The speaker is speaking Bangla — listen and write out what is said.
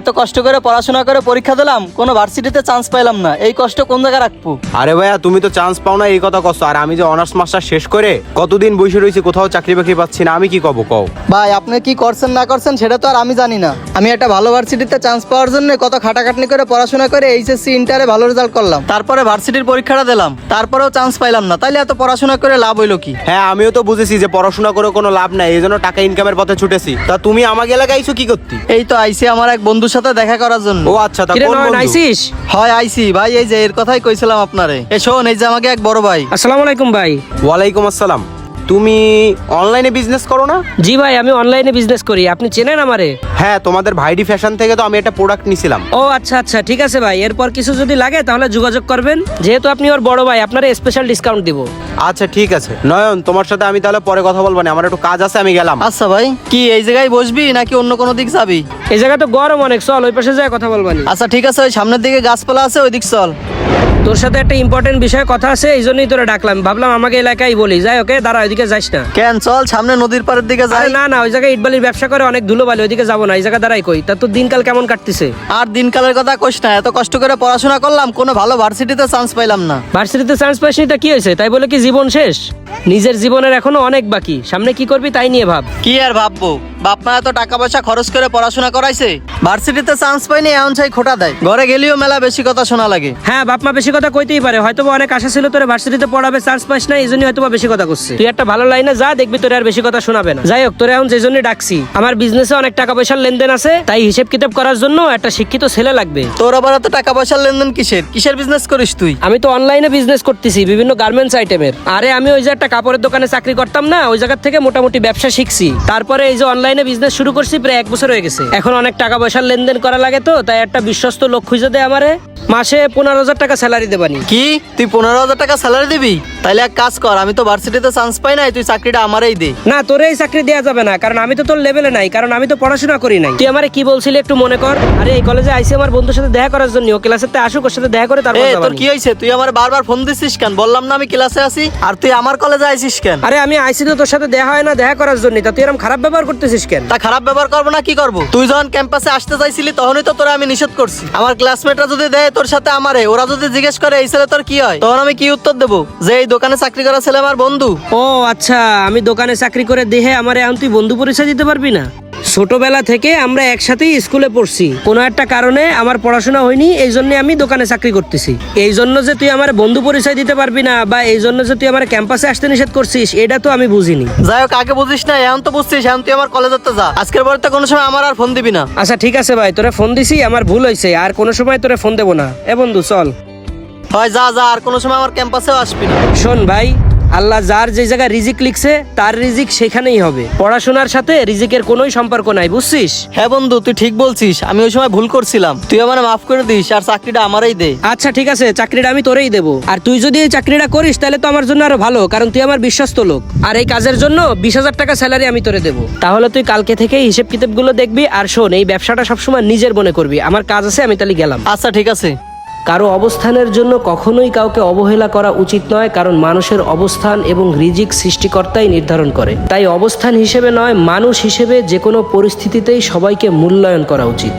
এত কষ্ট করে পড়াশোনা করে পরীক্ষা দিলাম কোনো ভার্সিটিতে চান্স পাইলাম না। এই কষ্ট কোন জায়গায় রাখব? আরে ভাইয়া তুমি তো চান্স পাও না এই কথা কষ্ট আর আমি যে অনার্স মাস্টার শেষ করে কতদিন বসে রয়েছি কোথাও চাকরি বাকরি পাচ্ছি না আমি কি কব কও? ভাই আপনি কি করছেন না করছেন সেটা তো আর আমি জানি না। আমি একটা ভালো ভার্সিটিতে চান্স পাওয়ার জন্য কত খাটাখাটনি করে পড়াশোনা করে এইচএসসি ইন্টারে ভালো রেজাল্ট করলাম। তারপরে ভার্সিটির পরীক্ষাটা দিলাম তারপরেও চান্স পাইলাম না। তাইলে এত পড়াশোনা করে লাভ হইল কি? হ্যাঁ আমিও তো বুঝেছি যে পড়াশোনা করে কোনো লাভ নাই এই জন্য টাকা ইনকামের পথে ছুটেছি। তা তুমি আমাকে এলাকায় আইছো কি করতি? এই তো আইসি আমার এক বন্ধুর সাথে দেখা করার জন্য। ও আচ্ছা তা কিরে কোন নয়ন বন্ধু? আইসিস? হয় আইসি। ভাই এই যে এর কথাই কইছিলাম আপনারে। এ শোন এই যে আমাকে এক বড় ভাই। আসসালামু আলাইকুম ভাই। ওয়ালাইকুম আসসালাম। তুমি অনলাইনে বিজনেস করো না? জি ভাই আমি অনলাইনে বিজনেস করি। আপনি চেনেন আমারে? হ্যাঁ তোমাদের ভাইডি ফ্যাশন থেকে তো আমি একটা প্রোডাক্ট নিছিলাম। ও আচ্ছা আচ্ছা ঠিক আছে ভাই। এরপর কিছু যদি লাগে তাহলে যোগাযোগ করবেন। যেহেতু আপনি ওর বড় ভাই আপনার স্পেশাল ডিসকাউন্ট দিব। আচ্ছা ঠিক আছে। নয়ন তোমার সাথে আমি তাহলে পরে কথা বলব না। আমার একটু কাজ আছে আমি গেলাম। আচ্ছা ভাই কি এই জায়গায় বসবি নাকি অন্য কোনো দিক যাবি? এই জায়গা তো গরম অনেক চল ওই পাশে যায় কথা বলবানি। আচ্ছা ঠিক আছে ওই সামনের দিকে গাছপালা আছে ওই দিক চল। তোর সাথে একটা ইম্পর্টেন্ট বিষয়ে কথা আছে এই জন্যই তোরা ডাকলাম। ভাবলাম আমাকে এলাকায় বলি। যাই ওকে দাঁড়া ওইদিকে যাইস না। কেন? চল সামনে নদীর পাড়ের দিকে যাই। আরে না না ওই জায়গায় ইটবালির ব্যবসা করে অনেক ধুলো বালি ওইদিকে যাব না এই জায়গা দাঁড়াই কই? তা তোর দিনকাল কেমন কাটতেছে? আর দিনকালের কথা কোশ না এত কষ্ট করে পড়াশোনা করলাম কোনো ভালো ভার্সিটিতে চান্স পাইলাম না। ভার্সিটিতে চান্স পাইসনি তা কি হয়েছে? তাই বলে কি জীবন শেষ? নিজের জীবনের এখনও অনেক বাকি। সামনে কি করবি তাই নিয়ে ভাব। কি আর ভাববো? বাপ মা এত টাকা পয়সা খরচ করে পড়াশোনা করাইছে। ভার্সিটিতে চান্স পাইনি এমন চাই খোটা দেয়। ঘরে গেলেও মেলা বেশি কথা শোনা লাগে। হ্যাঁ বাপ মা বেশি কথা কইতেই পারে। হয়তো অনেক আশা ছিল তোর ভার্সিটিতে পড়াবে চান্স পাস না এই জন্য হয়তো বেশি কথা করছে। তুই একটা ভালো লাইনে যা দেখবি তোর আর বেশি কথা শোনাবে না। যাই হোক তোর এখন যে জন্য ডাকছি আমার বিজনেসে অনেক টাকা পয়সার লেনদেন আছে তাই হিসেব কিতাব করার জন্য একটা শিক্ষিত ছেলে লাগবে। তোর আবার এত টাকা পয়সার লেনদেন কিসের? কিসের বিজনেস করিস তুই? আমি তো অনলাইনে বিজনেস করতেছি বিভিন্ন গার্মেন্টস আইটেমের আরে আমি ওই যে একটা কাপড়ের দোকানে চাকরি করতাম না ওই জায়গা থেকে মোটামুটি ব্যবসা শিখছি। তারপরে এই যে অনলাইনে বিজনেস শুরু করছি প্রায় এক বছর হয়ে গেছে। এখন অনেক টাকা পয়সার লেনদেন করা লাগে তো তাই একটা বিশ্বস্ত লোক খুঁজে দেয় আমারে। মাসে পনেরো হাজার টাকা স্যালারি দেবানি। কি? তুই পনেরো হাজার টাকা স্যালারি দিবি? তাইলে এক কাজ কর আমি তো ভার্সিটিতে চান্স পাই নাই তুই চাকরিটা আমারই দে। না তোর এই চাকরি দেওয়া যাবে না কারণ আমি তো তোর লেভেলে নাই কারণ আমি তো পড়াশোনা করি নাই। তুই আমারে কি বলছিলি একটু মনে কর? আরে এই কলেজে আইসি আমার বন্ধুর সাথে দেখা করার জন্য ও ক্লাসেতে আসুক ওর সাথে দেখা করে তারপর এ তোর কি হয়েছে তুই আমার বারবার ফোন দিছিস কেন? বললাম না আমি ক্লাসে আছি আর তুই আমার কলেজে আইছিস কেন? আরে আমি আইসি তো তোর সাথে দেখা হয় না দেখা করার জন্য তা তুই এরকম খারাপ ব্যবহার করতেছিস কেন? তা খারাপ ব্যবহার করব না কি করব? তুই যখন ক্যাম্পাসে আসতে চাইছিলি তখনই তো তোরা আমি নিষেধ করছি। আমার ক্লাসমেটরা যদি দেয় তোর সাথে আমারে ওরা যদি জিজ্ঞেস করে এই ছেলে তোর কি হয়? তখন আমি কি উত্তর দেবো? যে এই দোকানে চাকরি করা ছেলে আমার বন্ধু। ও আচ্ছা আমি দোকানে চাকরি করে দেহে আমার এখন তুই বন্ধু পরিচয় দিতে পারবি না? ছোটবেলা থেকে আমরা একসাথেই স্কুলে পড়ছি। কোনো একটা কারণে আমার পড়াশোনা হয়নি এই জন্য আমি দোকানে চাকরি করতেছি। এই জন্য যে তুই আমার বন্ধু পরিচয় দিতে পারবি না বা এই জন্য যে তুই আমার ক্যাম্পাসে আসতে নিষেধ করছিস এটা তো আমি বুঝিনি। যাই হোক আগে বুঝিস না এখন তো বুঝছিস এখন তুই আমার কলেজে তো যা। আজকের পরে তো কোনো সময় আমার আর ফোন দিবি না। আচ্ছা ঠিক আছে ভাই তোরা ফোন দিছি আমার ভুল হয়েছে আর কোনো সময় তোরা ফোন দেবো না। এ বন্ধু চল। হয় যা যা আর কোনো সময় আমার ক্যাম্পাসেও আসবি না। শোন ভাই আল্লাহ যার যে জায়গায় রিজিক লিখছে তার রিজিক সেখানেই হবে। পড়াশোনার সাথে রিজিকের কোনোই সম্পর্ক নাই বুঝছিস? হ্যাঁ বন্ধু তুই ঠিক বলছিস। আমি ওই সময় ভুল করছিলাম। তুই আমার মাফ করে দিস আর চাকরিটা আমারই দে। আচ্ছা ঠিক আছে চাকরিটা আমি তোরেই দেবো। আর তুই যদি এই চাকরিটা করিস তাহলে তো আমার জন্য আরও ভালো কারণ তুই আমার বিশ্বস্ত লোক। আর এই কাজের জন্য বিশ হাজার টাকা স্যালারি আমি তোরে দেবো। তাহলে তুই কালকে থেকে হিসেব কিতাবগুলো দেখবি আর শোন এই ব্যবসাটা সবসময় নিজের মনে করবি। আমার কাজ আছে আমি তাহলে গেলাম। আচ্ছা ঠিক আছে। কারও অবস্থানের জন্য কখনোই কাউকে অবহেলা করা উচিত নয়, কারণ মানুষের অবস্থান এবং রিজিক সৃষ্টিকর্তাই নির্ধারণ করে। তাই অবস্থান হিসেবে নয়, মানুষ হিসেবে যে কোনো পরিস্থিতিতেই সবাইকে মূল্যায়ন করা উচিত।